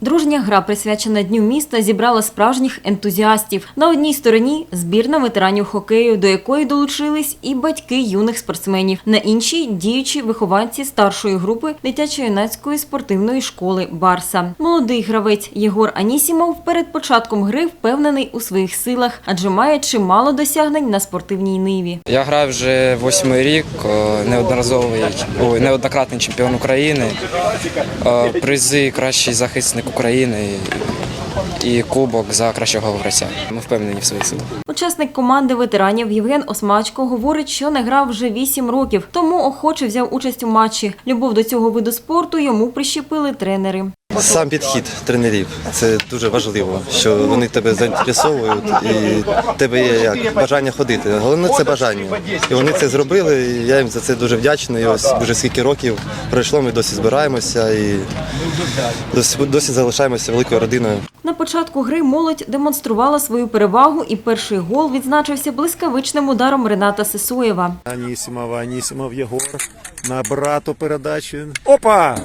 Дружня гра, присвячена Дню міста, зібрала справжніх ентузіастів. На одній стороні збірна ветеранів хокею, до якої долучились і батьки юних спортсменів. На іншій діючі вихованці старшої групи дитячо-юнацької спортивної школи Барса. Молодий гравець Єгор Анісімов перед початком гри впевнений у своїх силах, адже має чимало досягнень на спортивній ниві. Я граю вже восьмий рік, е, неодноразовий неоднократний чемпіон України, е, призи кращий захисник України і кубок за кращого гравця. Ми впевнені в своїх силах. Учасник команди ветеранів Євген Осмачко говорить, що не грав вже 8 років, тому охоче взяв участь у матчі. Любов до цього виду спорту йому прищепили тренери. Сам підхід тренерів це дуже важливо, що вони тебе заінтересовують і в тебе є як бажання ходити. Головне це бажання. І вони це зробили. і Я їм за це дуже вдячний. І ось вже скільки років пройшло, ми досі збираємося і досі, досі залишаємося великою родиною. На початку гри молодь демонструвала свою перевагу, і перший гол відзначився блискавичним ударом Рената Сисоєва. Анісімов, Анісімов Єгор на брату передачу. Опа!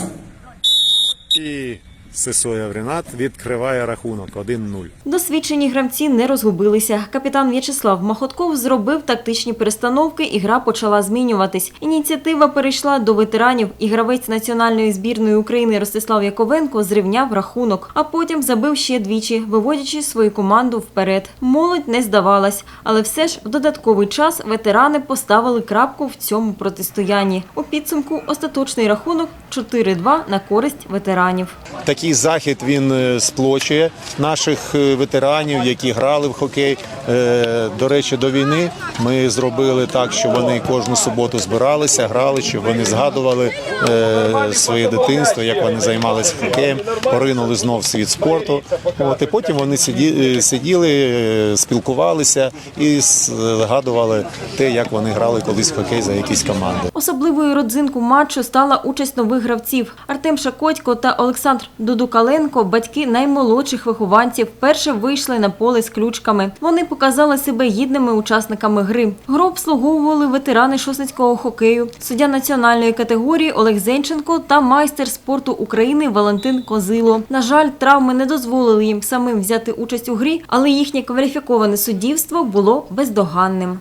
І Сисоєв Ренат відкриває рахунок 1-0. Досвідчені гравці не розгубилися. Капітан В'ячеслав Махотков зробив тактичні перестановки, і гра почала змінюватись. Ініціатива перейшла до ветеранів, і гравець національної збірної України Ростислав Яковенко зрівняв рахунок, а потім забив ще двічі, виводячи свою команду вперед. Молодь не здавалась, але все ж в додатковий час ветерани поставили крапку в цьому протистоянні. У підсумку остаточний рахунок 4-2 на користь ветеранів. Такий захід він е, сплочує наших е, ветеранів, які грали в хокей. Е, До речі, до війни ми зробили так, що вони кожну суботу збиралися, грали, щоб вони згадували своє дитинство, як вони займалися хокеєм, поринули знов світ спорту. От і потім вони сиді- сиділи, спілкувалися і згадували те, як вони грали колись в хокей за якісь команди. Особливою родзинку матчу стала участь нових гравців. Артем Шакотько та Олександр Дудукаленко, батьки наймолодших вихованців, вперше вийшли на поле з ключками. Вони показали себе гідними учасниками гри. Гру обслуговували ветерани шосницького хокею, суддя національної категорії Олег Зенченко та майстер спорту України Валентин Козило. На жаль, травми не дозволили їм самим взяти участь у грі, але їхнє кваліфіковане суддівство було бездоганним.